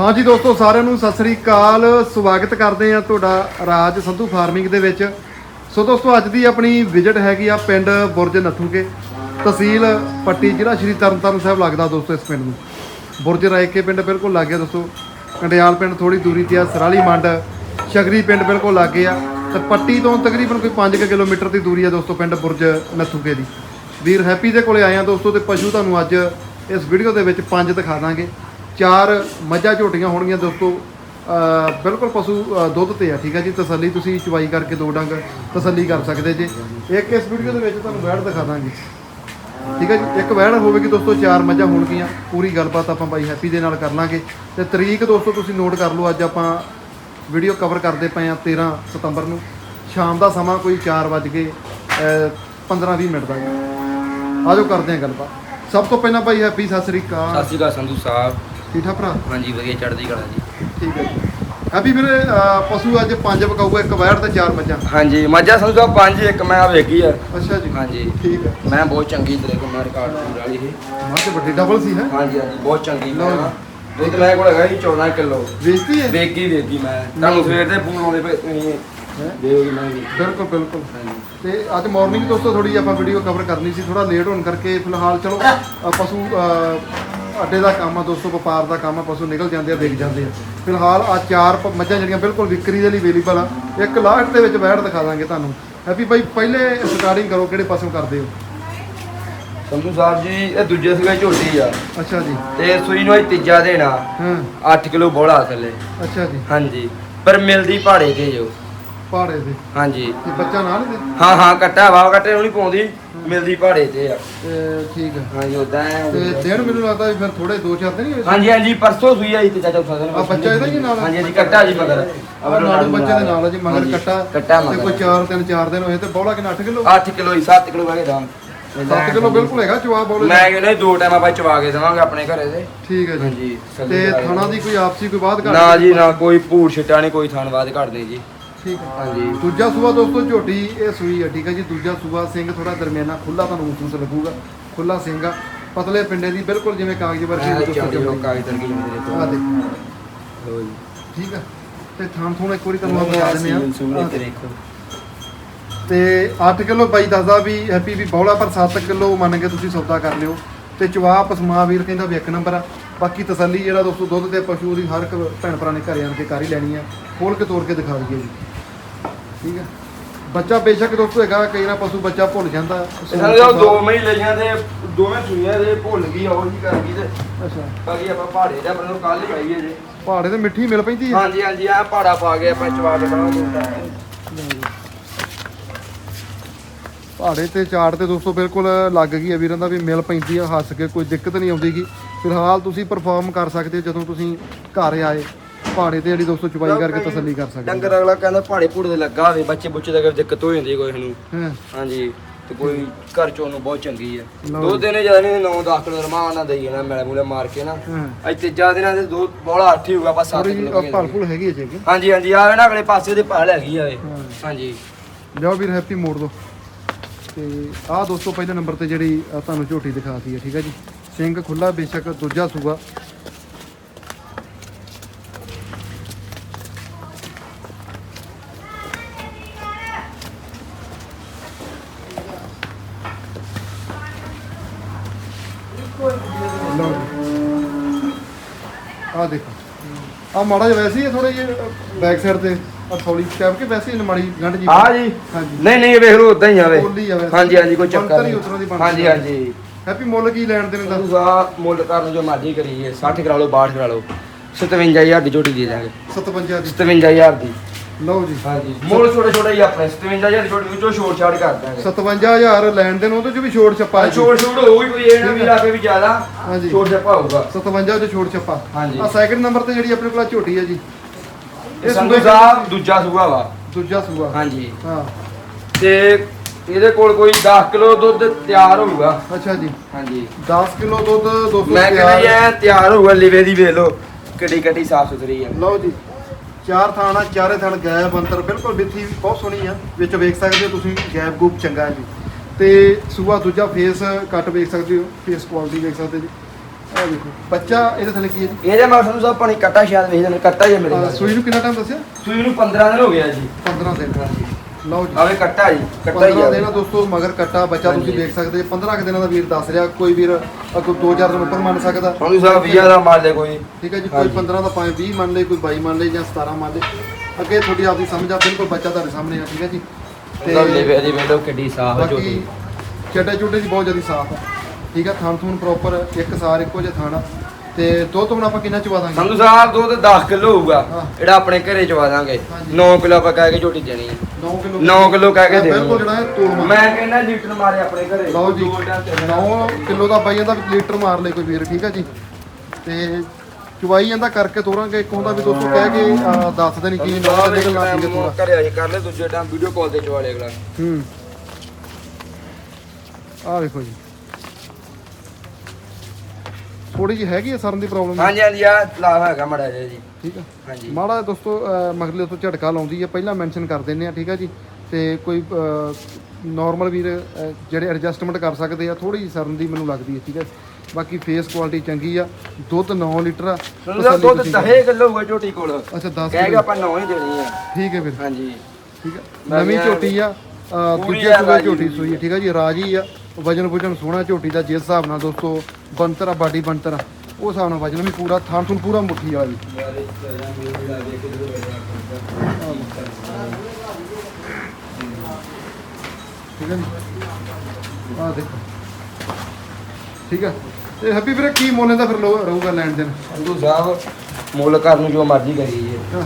ਹਾਂਜੀ ਦੋਸਤੋ, ਸਾਰਿਆਂ ਨੂੰ ਸਤਿ ਸ੍ਰੀ ਅਕਾਲ। ਸਵਾਗਤ ਕਰਦੇ ਆ ਤੁਹਾਡਾ ਰਾਜ ਸੰਧੂ ਫਾਰਮਿੰਗ ਦੇ ਵਿੱਚ। ਸੋ ਦੋਸਤੋ, ਅੱਜ ਦੀ ਆਪਣੀ ਵਿਜ਼ਿਟ ਹੈਗੀ ਆ ਪਿੰਡ ਬੁਰਜ ਨੱਥੂਕੇ, ਤਹਿਸੀਲ ਪੱਟੀ, ਜ਼ਿਲ੍ਹਾ ਸ਼੍ਰੀ ਤਰਨਤਾਰਨ ਸਾਹਿਬ ਲੱਗਦਾ ਦੋਸਤੋ ਇਸ ਪਿੰਡ ਨੂੰ। ਬੁਰਜ ਰਾਏਕੇ ਪਿੰਡ ਬਿਲਕੁਲ ਲੱਗ ਗਿਆ ਦੋਸਤੋ। ਕੰਡਿਆਲ ਪਿੰਡ ਥੋੜੀ ਦੂਰੀ ਤੇ ਆ, ਸਰਾਲੀ ਮੰਡ, ਸ਼ਗਰੀ ਪਿੰਡ ਬਿਲਕੁਲ ਲਾਗੇ ਆ ਤੇ ਪੱਟੀ ਤੋਂ ਤਕਰੀਬਨ ਕੋਈ 5 ਕਿਲੋਮੀਟਰ ਦੀ ਦੂਰੀ ਆ ਦੋਸਤੋ ਪਿੰਡ ਬੁਰਜ ਨੱਥੂਕੇ ਦੀ। ਵੀਰ ਹੈਪੀ ਦੇ ਕੋਲੇ ਆਏ ਆ ਦੋਸਤੋ ਤੇ ਪਸ਼ੂ ਤੁਹਾਨੂੰ ਅੱਜ ਇਸ ਵੀਡੀਓ ਦੇ ਵਿੱਚ ਪੰਜ ਦਿਖਾ ਦਾਂਗੇ। ਚਾਰ ਮੱਝਾਂ ਝੋਟੀਆਂ ਹੋਣਗੀਆਂ ਦੋਸਤੋ। ਬਿਲਕੁਲ ਪਸ਼ੂ ਦੁੱਧ ਤੇ ਆ, ਠੀਕ ਹੈ ਜੀ? ਤਸੱਲੀ ਤੁਸੀਂ ਚਵਾਈ ਕਰਕੇ ਦੋ ਡੰਗ ਤਸੱਲੀ ਕਰ ਸਕਦੇ ਜੇ। ਇੱਕ ਇਸ ਵੀਡੀਓ ਦੇ ਵਿੱਚ ਤੁਹਾਨੂੰ ਵੈੜ ਦਿਖਾ ਦਾਂਗੇ। ਠੀਕ ਹੈ ਜੀ? ਇੱਕ ਵੈੜ ਹੋਵੇਗੀ ਦੋਸਤੋ, ਚਾਰ ਮੱਝਾਂ ਹੋਣਗੀਆਂ। ਪੂਰੀ ਗੱਲਬਾਤ ਆਪਾਂ ਬਾਈ ਹੈਪੀ ਦੇ ਨਾਲ ਕਰ ਲਾਂਗੇ। ਤੇ ਤਰੀਕ ਦੋਸਤੋ, ਤੁਸੀਂ ਨੋਟ ਕਰ ਲਓ, ਅੱਜ ਆਪਾਂ ਵੀਡੀਓ ਕਵਰ ਕਰਦੇ ਪਏ ਆ 13 ਸਤੰਬਰ ਨੂੰ। ਸ਼ਾਮ ਦਾ ਸਮਾਂ ਕੋਈ 4 ਵੱਜ ਕੇ 15-20 ਮਿੰਟ ਦਾ। ਜੀ ਆਜੋ ਕਰਦੇ ਆ ਗੱਲਬਾਤ। ਸਭ ਤੋਂ ਪਹਿਲਾਂ ਭਾਈ ਹੈਪੀ, ਸਤਿ ਸ੍ਰੀ ਅਕਾਲ। ਸਤਿ ਸ਼੍ਰੀ ਅਕਾਲ ਸੰਧੂ ਸਾਹਿਬ। ਠੀਕ ਠਾਕ ਭਰਾ? ਹਾਂਜੀ ਵਧੀਆ ਚੜ੍ਹਦੀ ਕਲਾ ਜੀ। ਠੀਕ ਹੈ ਜੀ। ਹੈਪੀ ਵੀਰੇ ਅਹ ਪਸ਼ੂ ਅੱਜ ਪੰਜ ਪਕਾਊਗਾ ਇੱਕ ਵੈੜ ਤੇ ਚਾਰ ਮੱਝਾਂ। ਹਾਂਜੀ ਮੱਝਾਂ ਸੰਧੂ ਪੰਜ ਇੱਕ ਮੈਂ ਵੇਖੀ ਆ। ਅੱਛਾ ਜੀ। ਹਾਂਜੀ। ਠੀਕ ਹੈ। ਮੈਂ ਬਹੁਤ ਚੰਗੀ ਤੇਰੇ ਕੋਲ ਮੈਂ ਰਿਕਾਰਡ ਪੂਰ ਵਾਲੀ ਸੀ। ਮੱਝ ਵੱਡੀ ਡਬਲ ਸੀ ਹੈ? ਹਾਂਜੀ ਹਾਂਜੀ ਬਹੁਤ ਚੰਗੀ ਲਓ ਮੈਂ ਦੁੱਧ ਮੇਰੇ ਕੋਲ ਹੈਗਾ ਜੀ 14 ਕਿਲੋ। ਵੇਚਤੀ ਹੈ? ਵੇਗੀ ਵੇਗੀ ਮੈਂ। ਤੁਹਾਨੂੰ ਸਵੇਰ ਦੇ ਫੋਨ ਆਉਂਦੇ ਪਏ ਤੁਸੀਂ ਹੈਂ? ਮੈਂ ਵੀ। ਬਿਲਕੁਲ ਬਿਲਕੁਲ। ਹਾਂਜੀ। ਤੇ ਅੱਜ ਮਾਰਨਿੰਗ ਦੋਸਤੋ ਥੋੜੀ ਆਪਾਂ ਵੀਡੀਓ ਕਵਰ ਕਰਨੀ ਸੀ ਥੋੜਾ ਲੇਟ ਹੋਣ ਕਰਕੇ ਫਿਲਹਾਲ ਚਲੋ ਅ, ਪਸ਼ੂ ਅ, ਅੱਡੇ ਦਾ ਕੰਮ ਆ ਦੋਸਤੋ ਵਪਾਰ ਦਾ ਕੰਮ ਆ ਪਸ਼ੂ ਨਿਕਲ ਜਾਂਦੇ ਆ ਵਿਕ ਜਾਂਦੇ ਆ। ਫਿਲਹਾਲ ਆ ਚਾਰ ਪ- ਮੱਝਾਂ ਜਿਹੜੀਆਂ ਬਿਲਕੁਲ ਵਿਕਰੀ ਦੇ ਲਈ ਅਵੇਲੇਬਲ ਆ ਇੱਕ ਲਾਸਟ ਦੇ ਵਿੱਚ ਵੈੜ ਦਿਖਾ ਦਾਂਗੇ ਤੁਹਾਨੂੰ। ਹੈਪੀ ਬਾਈ ਪਹਿਲੇ ਸਟਾਰਟਿੰਗ ਕਰੋ ਕਿਹੜੇ ਪਾਸੋਂ ਕਰਦੇ ਹੋ? ਸੰਧੂ ਸਾਹਿਬ ਜੀ ਇਹ ਦੂਜੇ ਸੂਏ ਝੋਟੀ ਆ। ਅੱਛਾ ਜੀ। ਤੇ ਸੂਈ ਨੂੰ ਅੱਜ ਤੀਜਾ ਦੇਣਾ। ਹਾਂ। 8 ਕਿਲੋ ਬੋਲਾ ਥੱਲੇ। ਅੱਛਾ ਜੀ। ਹਾਂਜੀ। ਪਰ ਮਿਲਦੀ ਪਹਾੜੇ ਤੇ ਜੋ। ਪਹਾੜੇ ਦੇ ਹਾਂਜੀ। ਤੇ ਬੱਚਾ ਨਾਲ ਦੇ? ਹਾਂ ਹਾਂ ਕੱਟਾ ਵਾ ਕੱਟੇ ਨੂੰ ਨਹੀਂ ਪਾਉਂਦੀ। ਮਿਲਦੀ ਪਹਾੜੇ ਤੇ ਆ। ਤੇ ਠੀਕ ਹੈ ਹਾਂਜੀ ਉਦਾਂ ਤੇ ਦਿਨ ਮੈਨੂੰ ਲੱਗਦਾ ਵੀ ਫਿਰ ਥੋੜੇ ਦੋ ਚਾਰ ਦਿਨ ਹੀ ਹੋਏ ਸੀ। ਹਾਂਜੀ ਹਾਂਜੀ ਪਰਸੋਂ ਸੂਈ ਆਈ ਤੇ ਚਾਚਾ ਉਸਾ ਆ ਬੱਚਾ ਇਹਦਾ ਹੀ ਨਾਲ ਆ? ਹਾਂਜੀ ਹਾਂਜੀ ਕੱਟਾ ਜੀ ਮਗਰ। ਆ ਨਾੜੂ ਬੱਚੇ ਦੇ ਨਾਲ ਆ ਜੀ ਮਗਰ ਹਾਂਜੀ, ਕੱਟਾ। ਕੱਟਾ ਤੇ ਕੋਈ ਮਗਰ 4 3 4 ਦਿਨ ਹੋਏ ਤੇ ਬੌਲਾ ਕਿੰਨਾ 8 ਕਿਲੋ? 8 ਕਿਲੋ ਹੀ 7 ਕਿਲੋ ਵਾਗੇ ਦਾਮ। 7 ਕਿਲੋ ਬਿਲਕੁਲ ਹੈਗਾ ਚਵਾ ਬੌਲੇ ਦਾ। ਮੈਂ ਕਹਿੰਦਾ ਦੋ ਟਾਈਮ ਆਪਾਂ ਚਵਾ ਕੇ ਦੇਵਾਂਗੇ ਆਪਣੇ ਘਰੇ ਦੇ। ਠੀਕ ਹੈ ਜੀ। ਹਾਂਜੀ ਤੇ ਥਣਾ ਦੀ ਕੋਈ ਆਪਸੀ ਕੋਈ ਬਾਤ ਘੱਟ ਨਾ ਜੀ ਨਾ ਕੋਈ ਭੂਰ ਛਿੱਟਾ ਨਹੀਂ ਕੋਈ ਥਾਨਵਾਦ ਘਟਦੇ ਜੀ। ਠੀਕ ਹੈ। ਹਾਂਜੀ ਦੂਜਾ ਸੂਆ ਦੋਸਤੋ ਝੋਟੀ ਇਹ ਸੂਈ ਹੈ ਠੀਕ ਹੈ ਜੀ। ਦੂਜਾ ਸੂਆ ਸਿੰਘ ਥੋੜਾ ਦਰਮਿਆਨਾ ਖੁੱਲਾ ਤੁਹਾਨੂੰ ਮਹਿਸੂਸ ਲੱਗੂਗਾ। ਖੁੱਲਾ ਸਿੰਘ ਆ। ਪਤਲੇ ਪਿੰਡੇ ਦੀ ਬਿਲਕੁਲ ਜਿਵੇਂ ਕਾਗਜ਼ ਵਰਗੀ ਦੋਸਤੋ। ਲੋਕਾਂ ਦੀ ਤਰਕੀ ਮੇਰੇ ਆ ਤੋਂ ਦੇਖੋ। ਲੋ ਜੀ। ਠੀਕ ਹੈ। ਤੇ ਥਾਂ ਥੋੜਾ ਇੱਕ ਵਾਰੀ ਤੁਹਾਨੂੰ ਬਤਾ ਦਿੰਦੇ ਆ ਤੇ ਦੇਖੋ। ਤੇ 8 ਕਿਲੋ ਬਾਈ ਦੱਸਦਾ ਵੀ ਹੈਪੀ ਵੀ ਬੌਲਾ ਪਰ 7 ਕਿਲੋ ਮੰਨ ਕੇ ਤੁਸੀਂ ਸੌਦਾ ਕਰ ਲਿਓ। ਤੇ ਚਵਾ ਪਸਮਾ ਵੀਰ ਕਹਿੰਦਾ ਵੀ ਇੱਕ ਨੰਬਰ ਆ। ਬਾਕੀ ਤਸੱਲੀ ਜਿਹੜਾ ਦੋਸਤੋ ਦੁੱਧ ਤੇ ਪਸ਼ੂ ਦੀ ਹਰ ਇੱਕ ਭੈਣ ਭਰਾ ਨੇ ਘਰੇ ਆਣ ਕੇ ਕਰ ਹੀ ਲੈਣੀ ਆ। ਖੋਲ ਕੇ ਤੋੜ ਕੇ ਦਿਖਾ ਦਈਏ ਜੀ। ਠੀਕ ਹੈ ਬੱਚਾ ਬੇਸ਼ੱਕ ਦੋਸਤੋ ਹੈਗਾ ਕਈ ਨਾ ਪਸ਼ੂ ਬੱਚਾ ਭੁੱਲ ਜਾਂਦਾ। ਇਹਨਾਂ ਦੇ ਦੋ ਮਹੀਨੇ ਲਈਆਂ ਤੇ ਦੋਵੇਂ ਸੂਈਆਂ ਦੇ ਭੁੱਲ ਗਈ ਉਹ ਜੀ ਕਰ ਗਈ ਤੇ। ਅੱਛਾ। ਬਾਕੀ ਆਪਾਂ ਪਹਾੜੇ ਦਾ ਬੰਨੂ ਕੱਲ ਹੀ ਜੇ। ਪਹਾੜੇ ਤੇ ਮਿੱਠੀ ਮਿਲ ਪੈਂਦੀ ਹੈ ਹਾਂਜੀ ਹਾਂਜੀ ਆ ਪਹਾੜਾ ਪਾ ਕੇ ਆਪਾਂ ਚਵਾ ਕੇ ਬਣਾਉਂਦੇ ਪਹਾੜੇ ਤੇ ਚਾੜ ਤੇ ਦੋਸਤੋ ਬਿਲਕੁਲ ਲੱਗ ਗਈ ਹੈ ਵੀਰਾਂ ਦਾ ਵੀ ਮਿਲ ਪੈਂਦੀ ਆ ਹੱਸ ਕੇ ਕੋਈ ਦਿੱਕਤ ਨਹੀਂ ਆਉਂਦੀਗੀ। ਫਿਲਹਾਲ ਤੁਸੀਂ ਪਰਫਾਰਮ ਕਰ ਸਕਦੇ ਜਦੋਂ ਤੁਸੀਂ ਘਰ ਆਏ। ਪਹਾੜੇ ਤੇ ਜਿਹੜੀ ਦੋਸਤੋ ਚੁਬਾਈ ਕਰਕੇ ਤਸੱਲੀ ਕਰ ਸਕਦੇ ਡੰਗਰ ਅਗਲਾ ਕਹਿੰਦਾ ਪਹਾੜੇ ਪੂੜੇ ਦੇ ਲੱਗਾ ਹੋਵੇ ਬੱਚੇ ਬੁੱਚੇ ਦਾ ਕੋਈ ਦਿੱਕਤ ਹੋ ਜਾਂਦੀ ਕੋਈ ਨੂੰ। ਹਾਂਜੀ ਤੇ ਕੋਈ ਘਰ ਚੋਂ ਨੂੰ ਬਹੁਤ ਚੰਗੀ ਹੈ। ਦੋ ਦਿਨੇ ਜ਼ਿਆਦਾ ਨਹੀਂ 9 10 ਕਿਲੋ ਰਮਾਨ ਨਾਲ ਦਈ ਨਾ ਮੈਲੇ ਮੂਲੇ ਮਾਰ ਕੇ ਨਾ। ਅੱਜ ਤੀਜਾ ਦਿਨਾਂ ਦੇ ਦੋ ਬੋਲਾ ਅੱਠ ਹੀ ਹੋਊਗਾ ਆਪਾਂ 7 ਥੋੜੀ ਕਿਲੋ ਜਿਹੀ ਭਲਫੁਲ ਹੈਗੀ ਹੈ ਜੀ ਹਾਂਜੀ ਹਾਂਜੀ ਆਵੇ ਨਾ ਅਗਲੇ ਪਾਸੇ ਦੇ ਭਾਲ ਹੈਗੀ ਆਵੇ। ਹਾਂਜੀ। ਲਿਆਓ ਵੀਰ ਹੈਪੀ ਮੋੜ ਦੋ। ਤੇ ਆਹ ਦੋਸਤੋ ਪਹਿਲੇ ਨੰਬਰ ਤੇ ਜਿਹੜੀ, ਆਹ ਤੁਹਾਨੂੰ ਝੋਟੀ ਦਿਖਾਤੀ ਹੈ, ਠੀਕ ਹੈ ਜੀ। ਸਿੰਘ ਖੁੱਲਾ ਬੇਸ਼ੱਕ ਦੂਜਾ ਸੂਆ। ਲਓ ਜੀ। ਆਹ ਦੇਖੋ। ਆ ਮਾੜਾ ਜਿਹਾ ਵੈਸੇ ਹੀ ਥੋੜਾ ਜਿਹਾ ਬੈਕ ਸਾਈਡ ਤੇ। ਥੋੜੀ ਸਟੈਪ ਕੇ ਵੈਸੇ ਹੀ ਮਾੜੀ ਗੰਢ ਜੀ ਆ ਜੀ। ਹਾਂਜੀ। ਨਹੀਂ ਨਹੀਂ ਇਹ ਵੇਖ ਲਓ ਉਦਾਂ ਹੀ ਆਵੇ ਬੋਲੀ ਆ ਵੈਸੇ। ਹਾਂਜੀ ਹਾਂਜੀ ਕੋਈ ਚੱਕਰ ਬਣਤਰ ਹੀ ਨਹੀਂ। ਉਤਰੋਂ ਦੀ ਬਣਤਰ ਹਾਂਜੀ ਆ। ਹਾਂਜੀ। ਹੈਪੀ ਮੁੱਲ ਕੀ ਲੈਣ ਦੇਣ ਦਾ? ਮੁੱਲ ਕਰਨ ਜੋ ਮਰਜ਼ੀ ਕਰੀਏ 60 ਕਰਾ ਲਓ 62 ਕਰਾ ਲਓ। 57000 ਦੀ ਝੋਟੀ ਦੇ ਦਾਂਗੇ 57 ਦੀ। 57000 ਦੀ। ਲਓ ਜੀ। ਹਾਂਜੀ। ਮੁੱਲ ਛੋਟੇ ਛੋਟੇ ਹੀ ਆਪਣੇ। 57000 ਦੀ ਝੋਟੀ ਵਿੱਚੋਂ ਛੋਟ ਛਾੜ ਕਰ ਦਾਂਗੇ 57000 ਲੈਣ ਦੇਣ ਉਹਦੇ ਚ ਵੀ ਛੋੜ ਛੱਪਾ ਹੈ ਜੀ। ਛੋਟ ਛੋਟ ਹੋਊਗੀ ਕੋਈ ਇਹ ਨਾ ਵੀ ਲਾ ਕੇ ਵੀ ਜ਼ਿਆਦਾ ਹਾਂਜੀ। ਛੋਟ ਛੱਪਾ ਹੋਊਗਾ। 57 ਚ ਛੋੜ ਛੱਪਾ। ਹਾਂਜੀ। ਆ ਸੈਕਿੰਡ ਨੰਬਰ ਤੇ ਜਿਹੜੀ ਆਪਣੇ ਕੋਲ ਆਹ ਝੋਟੀ ਹੈ ਜੀ। ਇਹ ਸੰਧੂ ਸਾਹਿਬ ਦੂਜਾ ਸੂਆ ਵਾ। ਦੂਜਾ ਸੂਆ। ਹਾਂਜੀ। ਹਾਂ। ਤੇ ਇਹਦੇ ਕੋਲ ਕੋਈ 10 ਕਿਲੋ ਦੁੱਧ ਤਿਆਰ ਹੋਊਗਾ। ਅੱਛਾ ਜੀ। ਹਾਂਜੀ। 10 ਕਿਲੋ ਦੁੱਧ 200 ਮੈਂ ਕਹਿੰਦਾ ਜੀ ਤਿਆਰ ਹੋਊਗਾ ਲਿਵੇ ਦੀ ਵੇਖ ਲਓ ਕਿੱਡੀ ਕਿੱਡੀ ਸਾਫ਼ ਸੁਥਰੀ ਹੈ ਲਓ ਜੀ। ਚਾਰ ਥਾਣਾ ਚਾਰੇ ਥਣ ਗੈਪ ਅੰਤਰ ਬਿਲਕੁਲ ਬਿੱਥੀ ਬਹੁਤ ਸੋਹਣੀ ਆ। ਵਿੱਚ ਵੇਖ ਸਕਦੇ ਹੋ ਤੁਸੀਂ ਗੈਪ ਗੂਪ ਚੰਗਾ ਜੀ। ਤੇ ਸੂਆ ਦੂਜਾ ਫੇਸ ਕੱਟ ਵੇਖ ਸਕਦੇ ਹੋ ਫੇਸ ਕੁਆਲਿਟੀ ਵੇਖ ਸਕਦੇ ਜੀ। ਦੇਖੋ। ਬੱਚਾ ਇਹਦੇ ਥੱਲੇ ਕੀ ਹੈ ਜੀ? ਇਹਦੇ ਮੈਂ ਤੁਹਾਨੂੰ ਸਭ ਪਾਣੀ ਕੱਟਾ ਸ਼ਾਇਦ ਵੇਖ ਲੈਣ ਕੱਟਾ ਹੀ ਹੈ ਮੇਰੇ ਅਹ ਨਾਲ। ਸੂਈ ਨੂੰ ਕਿੰਨਾ ਟਾਈਮ ਦੱਸਿਆ? ਸੂਈ ਨੂੰ 15 ਦਿਨ ਹੋ ਗਿਆ ਜੀ। 15 ਦਿਨ ਲਓ ਜੀ। ਆਵੇ ਕੱਟਾ ਜੀ ਕੱਟਾ ਹੀ 15 ਆ ਦਿਨ ਆ ਦੋਸਤੋ ਮਗਰ ਕੱਟਾ ਬੱਚਾ ਤੁਸੀਂ ਹਾਂਜੀ। ਦੇਖ ਸਕਦੇ ਜੀ 15 ਕੁ ਦਿਨਾਂ ਦਾ ਵੀਰ ਦੱਸ ਰਿਹਾ ਕੋਈ ਵੀਰ ਅੱਗੋਂ 2000 ਤੋਂ ਉੱਪਰ ਮੰਨ ਸਕਦਾ। ਤੁਹਾਨੂੰ ਸਾਹਿਬ 20 ਦਾ ਮਾਲ ਦੇ ਕੋਈ। ਠੀਕ ਹੈ ਜੀ ਕੋਈ ਹਾਂਜੀ। 15 ਦਾ ਭਾਵੇਂ 20 ਮੰਨ ਲੇ ਕੋਈ 22 ਮੰਨ ਲੇ ਜਾਂ 17 ਮੰਨ ਲੇ ਅੱਗੇ ਤੁਹਾਡੀ ਆਪਦੀ ਸਮਝ ਆ ਬਿਲਕੁਲ ਬੱਚਾ ਤੁਹਾਡੇ ਸਾਹਮਣੇ ਆ ਠੀਕ ਹੈ ਜੀ। ਤੇ ਲੈ ਦੀ ਵੇਲੋ ਕਿੱਡੀ ਸਾਫ਼ ਬਾਕੀ ਝੋਟੀ। ਚੱਡੇ ਚੁੱਡੇ ਦੀ ਬਹੁਤ ਜ਼ਿਆਦਾ ਸਾਫ਼ ਹੈ ਠੀਕ ਹੈ ਥਣ ਥੂਣ ਪ੍ਰੋਪਰ ਇੱਕ ਸਾਰ ਇੱਕੋ ਜਿਹਾ ਥਣ ਆ। ਤੇ ਦੁੱਧ ਹੁਣ ਆਪਾਂ ਕਿੰਨਾ ਚਵਾ ਦਾਂਗੇ? ਸੰਧੂ ਸਾਹਿਬ ਦੁੱਧ 10 ਕਿਲੋ ਹੋਊਗਾ। ਹਾਂ। ਜਿਹੜਾ ਆਪਣੇ ਘਰੇ ਚਵਾ ਦਾਂਗੇ। ਹਾਂਜੀ। 9 ਕਿਲੋ ਆਪਾਂ ਕਹਿ ਕੇ ਝੋਟੀ ਦੇਣੀ ਹੈ 9 ਕਿਲੋ 9 ਕਿਲੋ ਕਹਿ ਕੇ ਦੇਣੀ ਬਿਲਕੁਲ ਜਿਹੜਾ ਹੈ ਤੋੜ ਮਾਰ ਮੈਂ ਕਹਿੰਦਾ ਲੀਟਰ ਮਾਰੇ ਆਪਣੇ ਘਰੇ। ਲਓ ਜੀ ਦੋ ਟਾਈਮ ਤੇ 9 ਕਿਲੋ ਦਾ ਬਾਈ ਜਾਂਦਾ ਲੀਟਰ ਮਾਰ ਲੈ ਕੋਈ ਵੀਰ ਠੀਕ ਹੈ ਜੀ। ਤੇ ਚੁਵਾਈ ਜਾਂਦਾ ਕਰਕੇ ਤੋਰਾਂਗੇ ਇੱਕ ਹੁੰਦਾ ਵੀ ਦੋਸਤੋ ਕਹਿ ਕੇ ਅਹ, ਦੱਸ ਦੇਣੀ ਕੀ ਨਾ ਨਿਕਲ ਨਾ ਠੀਕ ਘਰੇ ਆ ਕਰ ਲੈ ਦੂਜੇ ਟਾਈਮ ਵੀਡੀਓ ਕਾਲ ਤੇ ਚਵਾ ਲਿਆ ਅਗਲਾ। ਹੂੰ। ਆ ਵੇਖੋ ਜੀ। ਥੋੜੀ ਜਿਹੀ ਹੈਗੀ ਹੈ ਸਰਨ ਦੀ ਪ੍ਰੋਬਲਮ ਹਾਂਜੀ ਹਾਂਜੀ ਆ ਲਾ ਹੈਗਾ ਮੜਾ ਜਿਹਾ ਜੀ। ਠੀਕ ਹੈ ਹਾਂਜੀ। ਮਾੜਾ ਜਿਹਾ ਦੋਸਤੋ ਅਹ, ਮਗਰਲੇ ਤੋਂ ਝਟਕਾ ਲਾਉਂਦੀ ਹੈ ਪਹਿਲਾਂ ਮੈਂਸ਼ਨ ਕਰ ਦਿੰਨੇ ਆ ਠੀਕ ਹੈ ਜੀ? ਤੇ ਕੋਈ ਨਾਰਮਲ ਵੀਰ ਅਹ, ਜਿਹੜੇ ਐਡਜਸਟਮੈਂਟ ਕਰ ਸਕਦੇ ਆ ਥੋੜੀ ਜਿਹੀ ਸਰਨ ਦੀ ਮੈਨੂੰ ਲੱਗਦੀ ਹੈ ਠੀਕ ਹੈ ਬਾਕੀ ਫੇਸ ਕੁਆਲਿਟੀ ਚੰਗੀ ਆ। ਦੁੱਧ 9 ਲੀਟਰ ਆ। ਦੁੱਧ 10 ਕਿਲੋ ਹੋਊਗਾ ਝੋਟੀ ਕੋਲ। ਅੱਛਾ 10 ਕਹਿ ਕੇ ਆਪਾਂ 9 ਹੀ ਦੇਣੀ ਆ। ਠੀਕ ਹੈ ਵੀਰ। ਹਾਂਜੀ। ਠੀਕ ਹੈ ਨਵੀਂ ਝੋਟੀ ਆ। ਪੂਰੀ ਦੂਜੇ ਆ ਸੂਬੇ ਰਾਜੀ ਝੋਟੀ। ਸੂਈ ਠੀਕ ਹੈ ਜੀ? ਰਾਜੀ ਆ। ਵਜਨ ਵਜਨ ਸੋਹਣਾ ਝੋਟੀ ਦਾ ਜਿਸ ਹਿਸਾਬ ਨਾਲ ਦੋਸਤੋ ਬੰਤਰ ਆ ਬਾਡੀ ਬੰਤਰ ਆ ਉਹ ਹਿਸਾਬ ਨਾਲ ਵਜਨ ਵੀ ਪੂਰਾ ਥਾਂ ਥੁਣ ਪੂਰਾ ਮੁੱਠੀ ਵਾਲਾ। ਠੀਕ ਹੈ ਆ ਦੇਖੋ। ਠੀਕ ਹੈ। ਤੇ ਹੈਪੀ ਵੀਰੇ ਕੀ ਮੋਨੇ ਦਾ ਫਿਰ ਲੋ ਰਹੂਗਾ ਲੈਣ ਦੇਣ? ਸੰਧੂ ਸਾਹਿਬ ਮੁੱਲ ਕਰ ਨੂੰ ਜੋ ਮਰਜ਼ੀ ਕਰੀਏ। ਹਾਂ।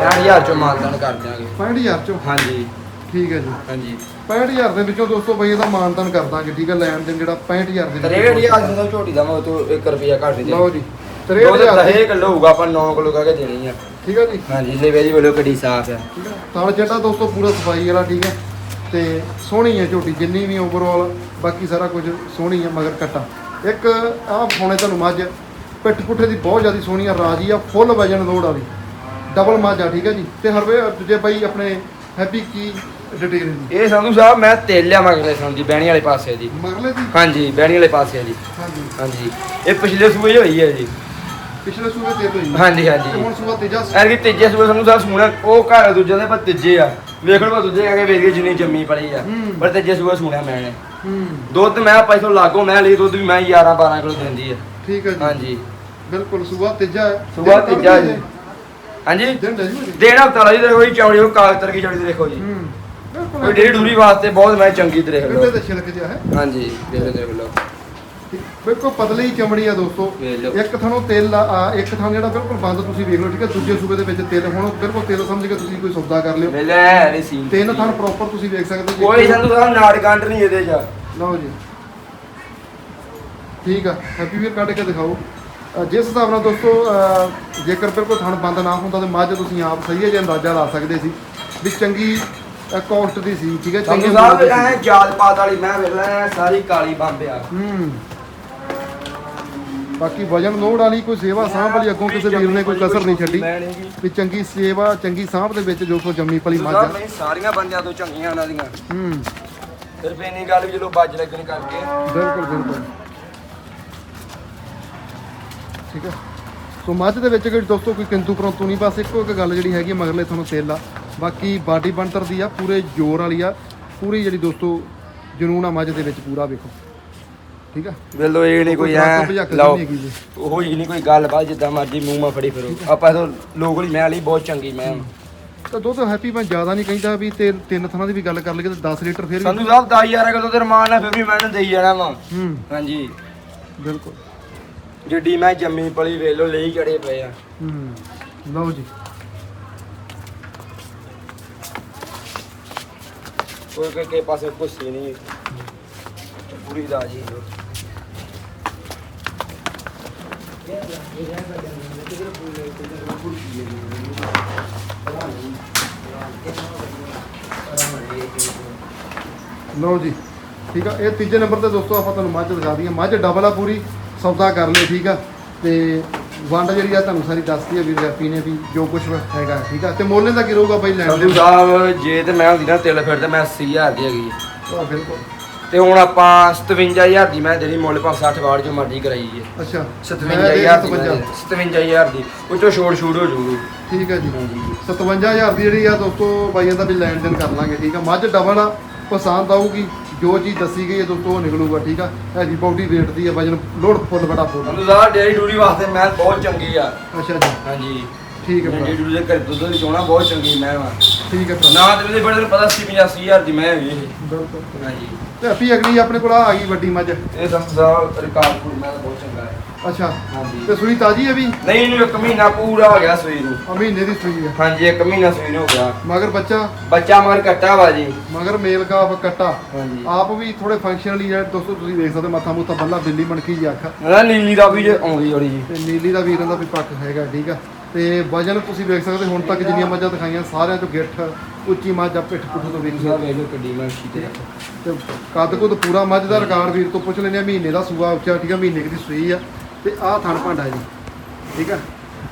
60000 ਚੋਂ ਮਾਨਦਾਨ ਕਰ ਦਿਆਂਗੇ। 65000 ਚੋਂ? ਹਾਂਜੀ। ਠੀਕ ਹੈ ਜੀ। ਹਾਂਜੀ। 65000 ਦੇ ਵਿੱਚੋਂ ਦੋਸਤੋ ਬਈ ਇਹਦਾ ਮਾਨਤਨ ਕਰ ਦਾਂਗੇ ਠੀਕ ਹੈ ਲੈਣ ਦੇਣ ਜਿਹੜਾ 65000 ਦੇ 63000 ਦਾ ਝੋਟੀ ਦਾ ਮੈਂ ਤੋਂ 1 ਰੁਪਿਆ ਘੱਟ ਦੇ ਲਓ ਜੀ ਦੁੱਧ 63000 10 ਕਿਲੋ ਹੋਊਗਾ ਆਪਾਂ 9 ਕਿਲੋ ਕਹਿ ਕੇ ਦੇਣੀ ਆ। ਠੀਕ ਹੈ ਜੀ। ਹਾਂਜੀ ਲੈ ਵੇਜੀ ਬੋਲੋ ਕਿੱਡੀ ਸਾਫ਼ ਆ। ਠੀਕ ਹੈ ਥਾਲ ਜਿਹੜਾ ਦੋਸਤੋ ਪੂਰਾ ਸਫ਼ਾਈ ਵਾਲਾ ਠੀਕ ਹੈ। ਤੇ ਸੋਹਣੀ ਹੈ ਝੋਟੀ ਜਿੰਨੀ ਵੀ ਓਵਰਆਲ ਬਾਕੀ ਸਾਰਾ ਕੁਝ ਸੋਹਣੀ ਹੈ ਮਗਰ ਕੱਟਾ। ਇੱਕ ਆਹ ਫੋਨੇ ਤੁਹਾਨੂੰ ਮੱਝ। ਪਿੱਠ ਪੁੱਠੇ ਦੀ ਬਹੁਤ ਜ਼ਿਆਦਾ ਸੋਹਣੀ ਆ ਰਾਜੀ ਆ ਫੁੱਲ ਵਜਨ ਲੋੜ ਵਾਲੀ। ਡਬਲ ਮੱਝ ਆ ਠੀਕ ਹੈ ਜੀ। ਤੇ ਹਰਵੇ ਦੂਜੇ ਬਾਈ ਆਪਣੇ ਹੈਪੀ ਕੀ ਡਿਟੇਲ ਇਹ ਸੰਧੂ ਸਾਹਿਬ ਮੈਂ ਤੇਲ ਲਿਆ ਮਗਲੇ ਸੰਧੂ ਜੀ ਬਹਿਣੀ ਵਾਲੇ ਪਾਸੇ ਦੀ ਮਗਲੇ ਦੀ? ਹਾਂਜੀ ਬਹਿਣੀ ਵਾਲੇ ਪਾਸੇ ਜੀ। ਹਾਂਜੀ। ਹਾਂਜੀ। ਇਹ ਪਿਛਲੇ ਸੂਏ ਹੋਈ ਹੈ ਜੀ। ਪਿਛਲੇ ਸੂਬੇ ਤੇ ਹੋਈ ਹਾਂਜੀ ਤੇ ਹਾਂਜੀ ਹੁਣ ਸੂਬਾ ਤੀਜਾ ਐਰਗੀ ਤੀਜੇ ਸੂਏ ਸੰਧੂ ਸਾਹਿਬ ਸੂਣਾ ਉਹ ਘਰ ਦੂਜੇ ਦੇ ਪਰ ਤੀਜੇ ਆ। ਵੇਖਣ ਪਾ ਦੂਜੇ ਕਹਿੰਦੇ ਵੇਖ ਕੇ ਜਿੰਨੀ ਜੰਮੀ ਪੜੀ ਆ। ਹੂੰ। ਪਰ ਤੀਜੇ ਸੂਏ ਸੂਣਾ ਮੈਂ ਨੇ। ਹੂੰ। ਦੁੱਧ ਮੈਂ ਪੈਸੋਂ ਲਾਗੋ ਮੈਂ ਲਈ ਦੁੱਧ ਵੀ ਮੈਂ 11 12 ਕਿਲੋ ਦਿੰਦੀ ਆ। ਠੀਕ ਹੈ ਜੀ। ਹਾਂਜੀ। ਬਿਲਕੁਲ ਸੂਬਾ ਤੀਜਾ ਹੈ। ਦਿਨ ਤੀਜਾ ਜੀ। ਹਾਂਜੀ। ਜੀ ਦੇਣ ਹਫਤਾ ਲਈ ਦੇਖੋ ਜੀ ਚੌੜੀ ਉਹ ਕਾਗਤਰ ਕੀ ਚੌੜੀ ਦੇਖੋ ਜੀ। ਹੂੰ। ਕੋਈ ਡੇਰੀ ਡੂਰੀ ਵਾਸਤੇ ਬਹੁਤ ਮੈਂ ਚੰਗੀ ਤੇ ਦੇਖ ਕਿੱਡੇ ਲਓ। ਤੇ ਛਿਲਕ ਜਿਹਾ ਹੈ? ਹਾਂਜੀ ਦੇਖ ਦੇਖ ਲਓ। ਬਿਲਕੁਲ ਪਤਲੀ ਚਮੜੀ ਆ ਦੋਸਤੋ। ਲਓ। ਇੱਕ ਥਾਣੋਂ ਤੇਲ ਆ- ਆ, ਇੱਕ ਥਾਂ ਜਿਹੜਾ ਬਿਲਕੁਲ ਬੰਦ ਤੁਸੀਂ ਵੇਖ ਲਓ ਠੀਕ ਹੈ? ਦੂਜੇ ਸੂਬੇ ਦੇ ਵਿੱਚ ਤੇਲ ਹੁਣ ਬਿਲਕੁਲ ਤੇਲ ਸਮਝ ਕੇ ਤੁਸੀਂ ਕੋਈ ਸੌਦਾ ਕਰ ਲਿਓ। ਵੇਲੇ ਇਹ ਸੀਨ ਤਿੰਨ ਥਾਂ ਪ੍ਰੋਪਰ ਤੁਸੀਂ ਵੇਖ ਸਕਦੇ ਜੀ ਕੋਈ ਸੰਧੂ ਸਾਹਿਬ ਨਾੜ ਗੰਢ ਨਹੀਂ ਇਹਦੇ ਚ। ਲਓ ਜੀ। ਠੀਕ ਆ ਹੈਪੀ ਵੀਰ ਕੱਢ ਕੇ ਦਿਖਾਓ। ਅ, ਜਿਸ ਹਿਸਾਬ ਨਾਲ ਦੋਸਤੋ ਅ, ਜੇਕਰ ਬਿਲਕੁਲ ਥਣ ਬੰਦ ਨਾ ਹੁੰਦਾ ਤਾਂ ਮੱਝ ਤੁਸੀਂ ਆਪ ਸਹੀ ਜਿਹਾ ਅੰਦਾਜ਼ਾ ਲਾ ਸਕਦੇ ਸੀ। ਵੀ ਚੰਗੀ ਕੋਸਟ ਦੀ ਸੀ ਠੀਕ ਹੈ ਸੰਧੂ ਸਾਹਿਬ ਮੁੱਲ ਦੀ ਇਹ ਸੀ। ਜਾਲ ਪਾਤ ਵਾਲੀ ਮੈਂ ਵੇਲਾ ਸਾਰੀ ਕਾਲੀ ਬੰਬ ਆ। ਹੂੰ। ਬਾਕੀ ਵਜਨ ਲੋੜ ਵਾਲੀ ਕੋਈ ਸੇਵਾ ਸਾਂਭ ਵਾਲੀ ਅੱਗੋਂ ਕਿਸੇ ਵੀਰ ਨੇ ਕੋਈ ਕਸਰ ਨਹੀਂ ਛੱਡੀ। ਵੀ ਚੰਗੀ ਸੇਵਾ ਚੰਗੀ ਸਾਂਭ ਦੇ ਵਿੱਚ ਜੋ ਕੋ ਜੰਮੀ ਪਲੀ ਮੱਝ ਆ। ਸਾਹਿਬ ਨਹੀਂ ਸਾਰੀਆਂ ਬੰਦਿਆਂ ਤੋਂ ਚੰਗੀਆਂ ਉਹਨਾਂ ਦੀਆਂ। ਹੂੰ। ਸਿਰਫ ਇੰਨੀ ਗੱਲ ਵੀ ਚਲੋ ਬੱਜ ਲੱਗਣ ਕਰਕੇ। ਬਿਲਕੁਲ ਬਿਲਕੁਲ। ਠੀਕ ਹੈ। ਸੋ ਮੱਝ ਦੇ ਵਿੱਚ ਜਿਹੜੀ ਦੋਸਤੋ ਕੋਈ ਕਿੰਤੂ ਪਰੰਤੂ ਨਹੀਂ ਬਸ ਇੱਕੋ ਇੱਕ ਗੱਲ ਜਿਹੜੀ ਹੈਗੀ ਮਗਰਲੇ ਤੁਹਾਨੂੰ ਤੇਲ ਆ। ਬਾਕੀ ਬਾਡੀ ਬਣਤਰ ਦੀ ਆ ਪੂਰੇ ਜ਼ੋਰ ਵਾਲੀ ਆ। ਪੂਰੀ ਜਿਹੜੀ ਦੋਸਤੋ ਜਨੂਨ ਆ ਮੱਝ ਦੇ ਵਿੱਚ ਪੂਰਾ ਵੇਖੋ। ਠੀਕ ਆ? ਵੇਲੋ ਇਹ ਨਹੀਂ ਕੋਈ ਐ ਲਓ। ਉਹ ਹੀ ਨਹੀਂ ਕੋਈ ਗੱਲ ਬਾਤ ਜਿੱਦਾਂ ਮਰਜ਼ੀ ਮੂੰਹ ਮਾ ਫੜੀ ਫਿਰੋ। ਆਪਾਂ ਤਾਂ ਲੋਕਲ ਮੈਂ ਲਈ ਬਹੁਤ ਚੰਗੀ ਮੈਂ। ਤਾਂ ਦੁੱਧ ਹੈਪੀ ਮੈਂ ਜ਼ਿਆਦਾ ਨਹੀਂ ਕਹਿੰਦਾ ਵੀ ਤੇ ਤਿੰਨ ਥਾਂ ਦੀ ਵੀ ਗੱਲ ਕਰ ਲਈਏ ਤਾਂ 10 ਲੀਟਰ ਫਿਰ ਵੀ ਸੰਧੂ ਸਾਹਿਬ 10000 ਕਿਲੋ ਤੇ ਰਮਾਨ ਨਾਲ ਫਿਰ ਵੀ ਮੈਂ ਦੇਈ ਜਾਣਾ ਵਾ। ਹੂੰ। ਹਾਂਜੀ। ਬਿਲਕੁਲ। ਜਿੱਡੀ ਮੈਂ ਜੰਮੀ ਪਲੀ ਵੇਲੋ ਲਈ ਚੜੇ ਪਏ ਆ। ਹੂੰ। ਲਓ ਜੀ। ਕੋਈ ਕੋਈ ਕੇ ਪਾਸੇ ਕੁਛ ਹੀ ਨਹੀਂ ਪੂਰੀ ਦਾ ਜੀ। ਲਓ ਜੀ, ਠੀਕ ਆ। ਇਹ ਤੀਜੇ ਨੰਬਰ ਤੇ ਦੋਸਤੋ ਆਪਾਂ ਤੁਹਾਨੂੰ ਮੱਝ ਦਿਖਾ ਦਈਏ। ਮੱਝ ਡਬਲ ਆ ਪੂਰੀ, ਸੌਦਾ ਕਰ ਲਿਓ, ਠੀਕ ਆ। ਤੇ ਵੰਡ ਜਿਹੜੀ ਆ ਤੁਹਾਨੂੰ ਸਾਰੀ ਦੱਸਦੀ ਆ ਵੀਰ ਰੈਪੀ ਨੇ ਵੀ ਜੋ ਕੁਝ ਹੈਗਾ ਠੀਕ ਆ? ਤੇ ਮੋਲੇ ਦਾ ਕੀ ਰਹੂਗਾ ਬਾਈ ਲੈਣ ਸੰਧੂ ਦੇ ਸਾਹਿਬ ਜੇ ਤੇ ਮੈਂ ਹੁੰਦੀ ਨਾ ਤਿਲ ਫਿਰ ਤੇ ਮੈਂ 80000 ਦੀ ਹੈਗੀ ਆ। ਬਿਲਕੁਲ। ਤੇ ਹੁਣ ਆਪਾਂ 57000 ਦੀ ਮੈਂ ਦੇਣੀ ਮੁੱਲ ਭਾਵੇਂ 60 ਬਾੜ ਜੋ ਮਰਜ਼ੀ ਕਰਾਈ ਹੈ ਅੱਛਾ 57000 ਦੀ ਮੈਂ 57 ਦੇ- 57000 ਦੀ। ਉਹ ਚੋਂ ਛੋੜ ਛੂੜ ਹੋ ਜੂਗੀ। ਠੀਕ ਹੈ ਜੀ। ਹਾਂਜੀ 57000 ਦੀ ਜਿਹੜੀ ਆ ਦੋਸਤੋ ਬਾਈਆਂ ਦਾ ਵੀ ਲੈਣ ਦੇਣ ਕਰ ਲਾਂਗੇ ਠੀਕ ਆ? ਮੱਝ ਡਬਲ ਆ ਪਸੰਦ ਆਊਗੀ। ਜੋ ਚੀਜ਼ ਦੱਸੀ ਗਈ ਹੈ ਦੋਸਤੋ ਉਹ ਨਿਕਲੂਗਾ ਠੀਕ ਆ? ਹੈਗੀ ਬਾਡੀ weight ਦੀ ਆ ਵਜਨ ਲੋਡ ਫੁੱਲ ਬੜਾ ਫੁੱਲ ਦਾ ਡੇਰੀ ਡੂਰੀ ਵਾਸਤੇ ਮੈਂ ਬਹੁਤ ਚੰਗੀ ਆ। ਅੱਛਾ ਜੀ। ਹਾਂਜੀ। ਠੀਕ ਹੈ ਭਰਾ। ਡੂਰੀ ਦੇ ਘਰ ਦੁੱਧ ਦੀ ਚੋਣਾ ਬਹੁਤ ਚੰਗੀ ਮੈਂ ਵਾ ਠੀਕ ਹੈ ਭਰਾ। ਨਾ ਤੇ ਉਹਦੇ ਬੜੇ ਪਤਾ 80 85000 ਦੀ ਮੈਂ ਹੈਗੀ ਇਹ। ਬਿਲਕੁਲ। ਹਾਂਜੀ। ਤੇ ਆਪੀ ਅਗਲੀ ਆਪਣੇ ਕੋਲ ਆ ਗਈ ਵੱਡੀ ਮੱਝ। ਇਹ ਰਿਕਾਰਡ ਪੂਰੀ ਮੈਂ ਬਹੁਤ ਚੰਗਾ ਹੈ। ਅੱਛਾ ਹਾਂਜੀ। ਤੇ ਸੂਈ ਤਾਜੀ ਹੈ ਵੀ? ਨਹੀਂ ਇਹਨੂੰ ਇੱਕ ਮਹੀਨਾ ਪੂਰਾ ਹੋ ਗਿਆ ਸੂਈ ਨੂੰ। ਆ ਮਹੀਨੇ ਦੀ ਸੂਈ ਹੈ ਹਾਂਜੀ ਇੱਕ ਮਹੀਨਾ ਸੂਈ ਨੂੰ ਹੋ ਗਿਆ। ਮਗਰ ਬੱਚਾ? ਬੱਚਾ ਮਗਰ ਕੱਟਾ ਵਾ ਜੀ। ਮਗਰ ਮੇਲ ਕਾਫ ਕੱਟਾ। ਹਾਂਜੀ। ਆਪ ਵੀ ਥੋੜੇ ਫੰਕਸ਼ਨਲੀ ਹੈ ਦੋਸਤੋ ਤੁਸੀਂ ਦੇਖ ਸਕਦੇ ਮੱਥਾ ਮੁੱਥਾ ਬੱਲਾ ਬਿੱਲੀ ਮਣਕੀ ਜੀ ਅੱਖ ਨਾ ਨੀਲੀ ਦਾ ਵੀ ਜੇ ਆਉਂਦੀ ਥੋੜੀ ਜੀ। ਤੇ ਨੀਲੀ ਦਾ ਵੀਰਾਂ ਦਾ ਵੀ ਪੱਕ ਹੈਗਾ ਠੀਕ ਆ। ਤੇ ਵਜਨ ਤੁਸੀਂ ਵੇਖ ਸਕਦੇ ਹੁਣ ਤੱਕ ਜਿੰਨੀਆਂ ਮੱਝਾਂ ਦਿਖਾਈਆਂ ਸਾਰਿਆਂ ਚੋਂ ਗਿੱਠ ਉੱਚੀ ਮੱਝ ਆ ਪਿੱਠ ਪੁੱਠ ਤੋਂ ਵੇਖ ਸਕਦੇ ਵੇਖ ਲਓ ਕਿੱਡੀ ਮੱਛੀ ਤੇ। ਤੇ ਕੱਦ ਕੁੱਦ ਪੂਰਾ ਮੱਝ ਦਾ ਰਿਕਾਰਡ ਵੀਰ ਤੋਂ ਪੁੱਛ ਆ ਮਹੀਨੇ ਦਾ ਸੂਆ ਉੱਚਾ ਠੀਕ ਆ ਮਹੀਨੇ ਦੀ ਸੂਈ ਆ। ਤੇ ਆਹ ਥਣ ਭਾਂਡਾ ਜੀ। ਠੀਕ ਆ?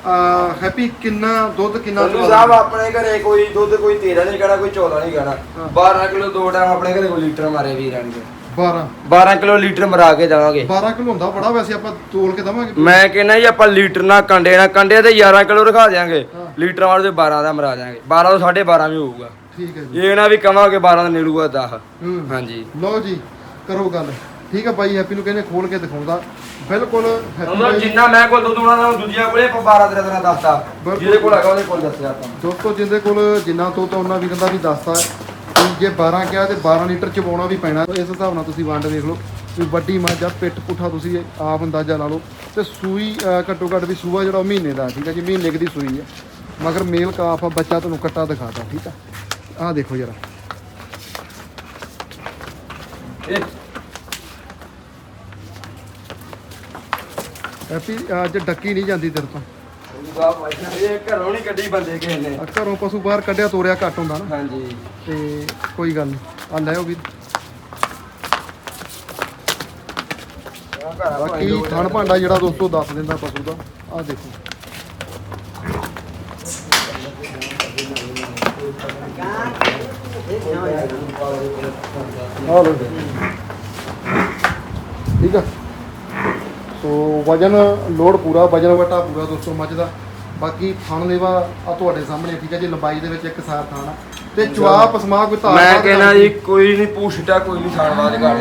ਆ ਹੈਪੀ ਕਿੰਨਾ ਦੁੱਧ ਕਿੰਨਾ ਸੰਧੂ ਸਾਹਿਬ ਆਪਣੇ ਘਰੇ ਕੋਈ ਦੁੱਧ ਕੋਈ 13 ਨਹੀਂ ਕਹਿਣਾ ਕੋਈ 14 ਨਹੀਂ ਕਹਿਣਾ ਹਾਂ। 12 ਕਿਲੋ ਦੋ ਟਾਈਮ ਆਪਣੇ ਘਰੇ ਕੋਈ ਲੀਟਰ ਮਾਰੇ ਵੀਰਾਂ ਨੇ 12 12 ਕਿਲੋ ਲੀਟਰ ਮਰਾ ਕੇ ਜਾਵਾਂਗੇ 12 ਕਿਲੋ ਹੁੰਦਾ ਬੜਾ ਵੈਸੇ ਆਪਾਂ ਤੋਲ ਕੇ ਦਵਾਂਗੇ। ਮੈਂ ਕਹਿੰਦਾ ਜੀ ਆਪਾਂ ਲੀਟਰ ਨਾਲ ਕੰਡੇ ਨਾਲ ਕੰਡੇ ਤੇ 11 ਕਿਲੋ ਰਖਾ ਦਿਆਂਗੇ। ਹਾਂ। ਲੀਟਰ ਵਾਲੇ ਤੇ 12 ਦਾ ਮਰਾ ਦਿਆਂਗੇ। 12 ਤੋਂ 12.5 ਵੀ ਹੋਊਗਾ। ਠੀਕ ਹੈ ਜੀ। ਇਹ ਨਾ ਵੀ ਕਵਾਂਗੇ 12 ਦਾ ਨਿਕਲੂਗਾ 10 ਹੂੰ। ਹਾਂਜੀ। ਲਓ ਜੀ ਕਰੋ ਗੱਲ। ਠੀਕ ਆ ਬਾਈ ਹੈਪੀ ਨੂੰ ਕਹਿੰਦੇ ਖੋਲ ਕੇ ਦਿਖਾਉਂਦਾ। ਬਿਲਕੁਲ ਬਾਈ ਜਿੰਨਾ ਮੈਂ ਕੋਲ ਦੁੱਧ ਉਹਨਾਂ ਨਾਲ ਦੂਜੀਆਂ ਕੋਲੇ ਆਪਾਂ 12 13 ਦਿਨਾਂ ਬਿਲਕੁਲ। ਜਿਹਦੇ ਕੋਲ ਹੈਗਾ ਉਹਦੇ ਕੋਲ ਦੱਸਿਆ ਆਪਾਂ। ਦੋਸਤੋ ਜਿੰਦੇ ਕੋਲ ਜਿੰਨਾ ਤੋਂ ਤਾਂ ਉਹਨਾਂ ਵੀਰਾਂ ਦਾ ਵੀ ਦੱਸਤਾ। ਕਿ ਜੇ 12 ਕਿਹਾ ਤੇ 12 ਲੀਟਰ ਚਵਾਉਣਾ ਵੀ ਪੈਣਾ। ਇਸ ਹਿਸਾਬ ਨਾਲ ਤੁਸੀਂ ਵੰਡ ਦੇਖ ਲਓ। ਵੀ ਵੱਡੀ ਮੱਝ ਆ ਪਿੱਠ ਪੁੱਠਾ ਤੁਸੀਂ ਆਪ ਅੰਦਾਜ਼ਾ ਲਾ ਲਓ। ਤੇ ਸੂਈ ਅਹ, ਘੱਟੋ ਘੱਟ ਵੀ ਸੂਆ ਜਿਹੜਾ ਉਹ ਮਹੀਨੇ ਦਾ ਠੀਕ ਹੈ ਜੀ? ਮਹੀਨੇ ਕੁ ਦੀ ਸੂਈ ਹੈ ਮਗਰ ਮੇਲ ਕਾਫ ਆ ਬੱਚਾ ਤੁਹਾਨੂੰ ਕੱਟਾ ਦਿਖਾਤਾ ਠੀਕ ਆ? ਆਹ ਦੇਖੋ ਜਰਾ। ਇਹ ਹੈਪੀ ਅੱਜ ਡੱਕੀ ਨਹੀਂ ਜਾਂਦੀ ਤੇਰੇ ਤੋਂ। ਇਹ ਘਰੋਂ ਨਹੀਂ ਕੱਢੀ ਬੰਦੇ ਕਿਸੇ ਨੇ। ਆ ਘਰੋਂ ਪਸ਼ੂ ਬਾਹਰ ਕੱਢਿਆ ਤੋਰਿਆ ਘੱਟ ਹੁੰਦਾ ਨਾ। ਹਾਂਜੀ। ਤੇ ਕੋਈ ਗੱਲ ਨਹੀਂ। ਆ ਲੈ ਉਹ ਵੀ। ਬਾਕੀ ਥਣ ਭਾਂਡਾ ਜਿਹੜਾ ਦੋਸਤੋ ਦੱਸ ਦਿੰਦਾ ਪਸ਼ੂ ਦਾ। ਆ ਦੇਖੋ। ਆ ਲਓ। ਜੀ। ਠੀਕ ਆ। ਸੋ ਵਜਨ ਲੋਡ ਪੂਰਾ ਵਜਨ ਵਟਾ ਪੂਰਾ ਦੋਸਤੋ ਮੱਝ ਦਾ। ਬਾਕੀ ਥਣ ਲੇਵਾ ਆ ਤੁਹਾਡੇ ਸਾਹਮਣੇ ਠੀਕ ਹੈ ਜੀ ਲੰਬਾਈ ਦੇ ਵਿੱਚ ਇੱਕ ਸਾਰ ਥਣ ਆ। ਤੇ ਚਵਾ ਪਸਮਾ ਕੋਈ ਧਾਰ ਮੈਂ ਕਰਦੀ। ਜੀ ਕੋਈ ਨਹੀਂ ਪੂਛਟਾ ਕੋਈ ਨਹੀਂ ਸਾਲਵਾਦ ਕਰ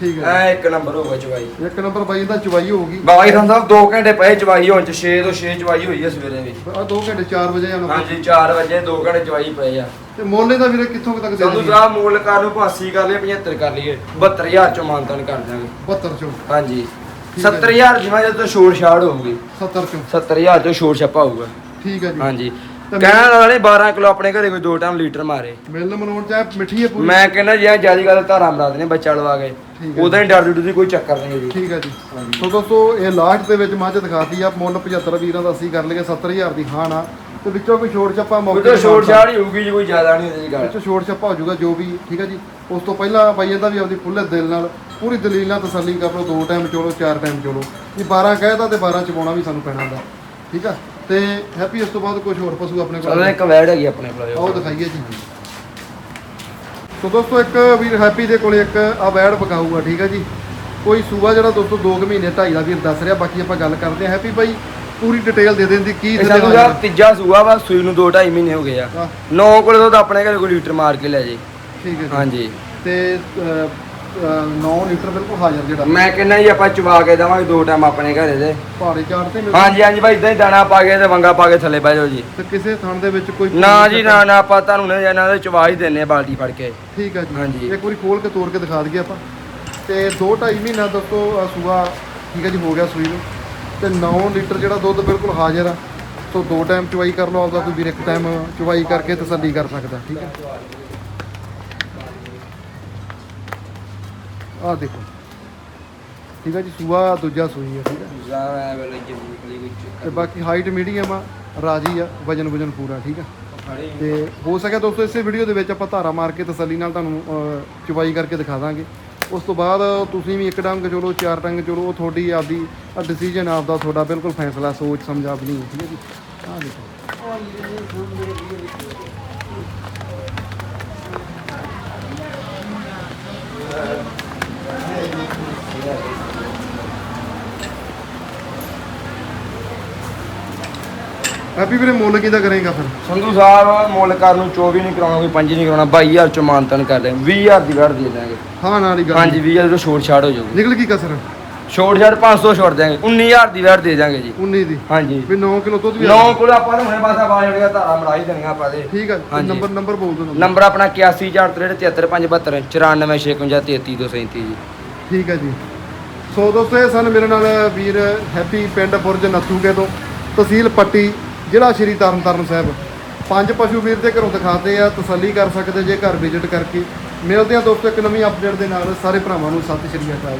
ਠੀਕ ਹੈ ਐ ਇੱਕ ਨੰਬਰ ਹੋਊਗਾ ਚਵਾਈ ਇੱਕ ਨੰਬਰ ਬਾਈ ਦਾ ਚਵਾਈ ਹੋਊਗੀ। ਬਾਈ ਸਾਹਿਬ 2 ਘੰਟੇ ਪਏ ਚਵਾਈ ਹੋਣ ਚ 6 ਤੋਂ 6 ਚਵਾਈ ਹੋਈ ਹੈ ਸਵੇਰੇ ਵੀ। ਆ 2 ਘੰਟੇ 4 ਵਜੇ ਆਉਣਾ। ਹਾਂਜੀ 4 ਵਜੇ 2 ਘੰਟੇ ਚਵਾਈ ਪਏ ਆ। ਤੇ ਮੋਲੇ ਦਾ ਵੀਰੇ ਕਿੱਥੋਂ ਤੱਕ ਦੇ ਸੰਧੂ ਸਾਹਿਬ ਮੂਲ ਕਰ ਨੂੰ 85 ਕਰ ਲਈਏ 75 ਕਰ ਲਈਏ। 72000 ਚੋਂ ਮਾਨਤਨ ਕਰ ਦਾਂਗੇ 72 ਚੋਂ। ਹਾਂਜੀ। 70000 ਜਿਵੇਂ ਜਦੋਂ ਛੋੜ ਛਾੜ ਹੋਊਗੀ। 70 ਚੋਂ 70000 ਤੋਂ ਛੋੜ ਛੱਪਾ ਹੋਊਗਾ। ਠੀਕ ਹੈ ਜੀ। ਹਾਂਜੀ। ਤੇ ਕਹਿਣ ਵਾਲੇ 12 ਕਿਲੋ ਆਪਣੇ ਘਰੇ ਕੋਈ ਦੋ ਟਾਈਮ ਲੀਟਰ ਮਾਰੇ। ਮਿਲਣ ਮਨਾਉਣ ਚਾਹੇ ਮਿੱਠੀ ਹੈ ਪੂਰੀ? ਮੈਂ ਕਹਿੰਦਾ ਜੀ ਜ਼ਿਆਦਾ ਗੱਲ ਧਾਰਾਂ ਮਰਾ ਦੇਣੇ ਬੱਚਾ ਲਵਾ ਕੇ। ਠੀਕ ਹੈ। ਉਹਦਾ ਹੀ ਡਰ ਡੁੱਡ ਦੀ ਕੋਈ ਚੱਕਰ ਨਹੀਂ ਜੀ ਠੀਕ ਹੈ ਜੀ। ਸੋ ਦੋਸਤੋ ਇਹ ਲਾਸਟ ਦੇ ਵਿੱਚ ਮੱਝ ਦਿਖਾਤੀ ਆ ਮੁੱਲ 75 ਵੀਰਾਂ ਦਾ ਅਸੀਂ ਕਰ ਲਈਏ 70000 ਦੀ ਖਾਣ ਆ। ਤੇ ਵਿੱਚੋਂ ਕੋਈ ਛੋੜ ਛੱਪਾ ਮੌਕੇ ਉਹਦੇ ਤੇ ਛੋੜ ਮਾਰਦਾ। ਛਾੜ ਹੀ ਹੋਊਗੀ ਜੀ ਕੋਈ ਜ਼ਿਆਦਾ ਨਹੀਂ ਉਹਦੀ ਗੱਲ। ਵਿੱਚੋਂ ਛੋੜ ਛੱਪਾ ਹੋ ਜਾਊਗਾ ਜੋ ਵੀ ਠੀਕ ਹੈ ਜੀ। ਉਸ ਤੋਂ ਪਹਿਲਾਂ ਬਾਈ ਇਹਦਾ ਵੀ ਆਪਦੀ ਖੁੱਲੇ ਦਿਲ ਨਾਲ ਪੂਰੀ ਦਲੀਲ ਨਾਲ ਤਸੱਲੀ ਕਰ ਲਓ ਦੋ ਟਾਈਮ ਚੋਲੋ ਚਾਰ ਟਾਈਮ ਚੋਲੋ ਵੀ 12 ਕਹਿਦਾ ਤੇ 12 ਚਵਾਉਣਾ ਵੀ ਸਾਨੂੰ ਪੈਣਾ ਦਾ ਠੀਕ ਆ? ਤੇ ਹੈਪੀ ਇਸ ਤੋਂ ਬਾਅਦ ਕੁਝ ਹੋਰ ਪਸ਼ੂ ਆਪਣੇ ਕੋਲ ਚਲੋ ਇੱਕ ਵੈੜ ਹੈਗੀ ਆਪਣੇ ਕੋਲ ਆਓ ਦਿਖਾਈਏ ਜੀ। ਸੋ ਦੋਸਤੋ ਇੱਕ ਵੀਰ ਹੈਪੀ ਦੇ ਕੋਲੇ ਇੱਕ ਆ ਬੈੜ ਪਕਾਊਗਾ ਠੀਕ ਹੈ ਜੀ? ਕੋਈ ਸੂਆ ਜਿਹੜਾ ਦੋਸਤੋ 2 ਮਹੀਨੇ ਢਾਈ ਦਾ ਵੀਰ ਦੱਸ ਰਿਹਾ ਬਾਕੀ ਆਪਾਂ ਗੱਲ ਕਰਦੇ ਹਾਂ। ਹੈਪੀ ਭਾਈ ਪੂਰੀ ਡਿਟੇਲ ਦੇ ਦੇਣ ਦੀ ਕੀ ਇਹ ਸਾਨੂੰ ਦਾ ਤੀਜਾ ਸੂਆ ਵਾ ਸੂਈ ਨੂੰ 2.5 ਮਹੀਨੇ ਹੋ ਗਏ ਆ। 9 ਕੋਲੇ ਦੁੱਧ ਆਪਣੇ ਘਰੇ ਕੋਈ ਲੀਟਰ ਮਾਰ ਕੇ ਲੈ ਜੇ। ਠੀਕ ਹੈ ਜੀ। ਹਾਂਜੀ। ਤੇ 9 ਲੀਟਰ ਬਿਲਕੁਲ ਹਾਜ਼ਰ ਜਿਹੜਾ। ਮੈਂ ਕਹਿੰਦਾ ਜੀ ਆਪਾਂ ਚਵਾ ਕੇ ਦੇਵਾਂਗੇ ਦੋ ਟਾਈਮ ਆਪਣੇ ਘਰੇ ਦੇ। ਪਹਾੜੀ ਚਾੜ ਤੇ ਮਿਲ ਹਾਂਜੀ ਹਾਂਜੀ ਭਾਈ ਇਦਾਂ ਹੀ ਦਾਣਾ ਪਾ ਕੇ ਤੇ ਵੰਗਾ ਪਾ ਕੇ ਥੱਲੇ ਬਹਿ ਜਾਓ ਜੀ। ਤੇ ਕਿਸੇ ਥਣ ਦੇ ਵਿੱਚ ਕੋਈ ਨਾ ਜੀ ਨਾ ਨਾ ਆਪਾਂ ਤੁਹਾਨੂੰ ਨਹੀਂ ਇਹਨਾਂ ਦੇ ਚਵਾ ਹੀ ਦਿੰਨੇ ਆ ਬਾਲਟੀ ਫੜ ਕੇ। ਠੀਕ ਹੈ ਜੀ। ਹਾਂਜੀ। ਇੱਕ ਵਾਰੀ ਖੋਲ ਕੇ ਤੋੜ ਕੇ ਦਿਖਾ ਦਈਏ ਆਪਾਂ। ਤੇ 2 2.5 ਮਹੀਨਾ ਆਹ ਸੂਆ ਠੀਕ ਹੈ ਜੀ ਹੋ ਗਿਆ ਸੂਈ ਨੂੰ। ਤੇ 9 ਲੀਟਰ ਜਿਹੜਾ ਦੁੱਧ ਬਿਲਕੁਲ ਹਾਜ਼ਰ ਆ। ਸੋ ਦੋ ਟਾਈਮ ਚਵਾਈ ਕਰ ਲਓ ਆਪਦਾ ਕੋਈ ਵੀਰ ਇੱਕ ਟਾਈਮ ਚਵਾਈ ਕਰਕੇ ਤਸੱਲੀ ਕਰ ਸਕਦਾ ਠੀਕ ਹੈ। ਆਹ ਦੇਖੋ। ਠੀਕ ਹੈ ਜੀ ਸੂਆ ਦੂਜਾ ਸੂਈ ਹੈ ਠੀਕ ਹੈ ਤੇ ਬਾਕੀ ਹਾਈਟ ਮੀਡੀਅਮ ਆ ਰਾਜੀ ਆ ਵਜਨ ਵਜਨ ਪੂਰਾ ਠੀਕ ਆ। ਤੇ ਹੋ ਸਕਿਆ ਦੋਸਤੋ ਇਸੇ ਵੀਡੀਓ ਦੇ ਵਿੱਚ ਆਪਾਂ ਧਾਰਾ ਮਾਰ ਕੇ ਤਸੱਲੀ ਨਾਲ ਤੁਹਾਨੂੰ ਚੁਬਾਈ ਕਰਕੇ ਦਿਖਾ ਦਾਂਗੇ। ਉਸ ਤੋਂ ਬਾਅਦ ਤੁਸੀਂ ਵੀ ਇੱਕ ਡੰਗ ਚਲੋ ਚਾਰ ਡੰਗ ਚਲੋ ਉਹ ਤੁਹਾਡੀ ਆਪਦੀ ਡਿਸੀਜਨ ਆਪਦਾ ਤੁਹਾਡਾ ਬਿਲਕੁਲ ਫੈਸਲਾ ਸੋਚ ਸਮਝ ਆਪਣੀ ਠੀਕ ਹੈ ਜੀ। ਆਹ ਦੇਖੋ। ਹੈਪੀ ਵੀਰੇ ਮੁੱਲ ਕਿਹਦਾ ਕਰੇਗਾ ਫਿਰ? ਸੰਧੂ ਸਾਹਿਬ ਮੁੱਲ ਕਰਨ ਨੂੰ 24 ਨਹੀਂ ਕਰਾਉਣਾ ਕੋਈ 5 ਨਹੀਂ ਕਰਾਉਣਾ 22000 ਚ ਮਾਨਤਨ ਕਰ ਦੇ 20000 ਦੀ ਵੜ ਦੇ ਦਾਂਗੇ ਹਾਂ ਨਾਲ ਹੀ ਗੱਲ ਹਾਂਜੀ 20000 ਤੋਂ ਛੋਟ ਛਾੜ ਹੋ ਜਾਊਗੀ। ਨਿਕਲ ਕੀ ਕਸਰ? ਛੋਟ ਛਾੜ 500 ਛੋੜ ਦਿਆਂਗੇ 19000 ਦੀ ਵੜ ਦੇ ਦਾਂਗੇ ਜੀ। 19 ਦੀ? ਹਾਂਜੀ। ਵੀ 9 ਕਿਲੋ ਦੁੱਧ ਵੀ ਆ ਨੌ ਕੋਲ ਆਪਾਂ ਨੂੰ ਹੁਣੇ ਬਸ ਆਵਾਜ਼ ਜਿਹੜੀਆਂ ਧਾਰਾ ਮੜਾਈ ਦੇਣੀਆਂ ਆਪਾਂ ਦੇ। ਠੀਕ ਹੈ। ਨੰਬਰ ਨੰਬਰ ਬੋਲ ਦਿਓ ਨੰਬਰ। ਆਪਣਾ 8143735572 9465333 ਜੀ। ਠੀਕ ਹੈ ਜੀ। ਸੋ ਦੋਸਤੋ, ਇਹ ਸਨ ਮੇਰੇ ਨਾਲ ਵੀਰ ਹੈਪੀ ਪਿੰਡ ਬੁਰਜ ਨੱਥੂਕੇ ਤੋਂ ਤਹਿਸੀਲ ਪੱਟੀ, ਜ਼ਿਲ੍ਹਾ ਸ਼੍ਰੀ ਤਰਨਤਾਰਨ ਸਾਹਿਬ। ਪੰਜ ਪਸ਼ੂ ਵੀਰ ਦੇ ਘਰੋਂ ਦਿਖਾਤੇ ਆ, ਤਸੱਲੀ ਕਰ ਸਕਦੇ ਜੇ ਘਰ ਵਿਜ਼ਿਟ ਕਰਕੇ। ਮਿਲਦੇ ਆ ਦੋਸਤੋ ਇੱਕ ਨਵੀਂ ਅਪਡੇਟ ਦੇ ਨਾਲ। ਸਾਰੇ ਭਰਾਵਾਂ ਨੂੰ ਸਤਿ ਸ਼੍ਰੀ ਅਕਾਲ।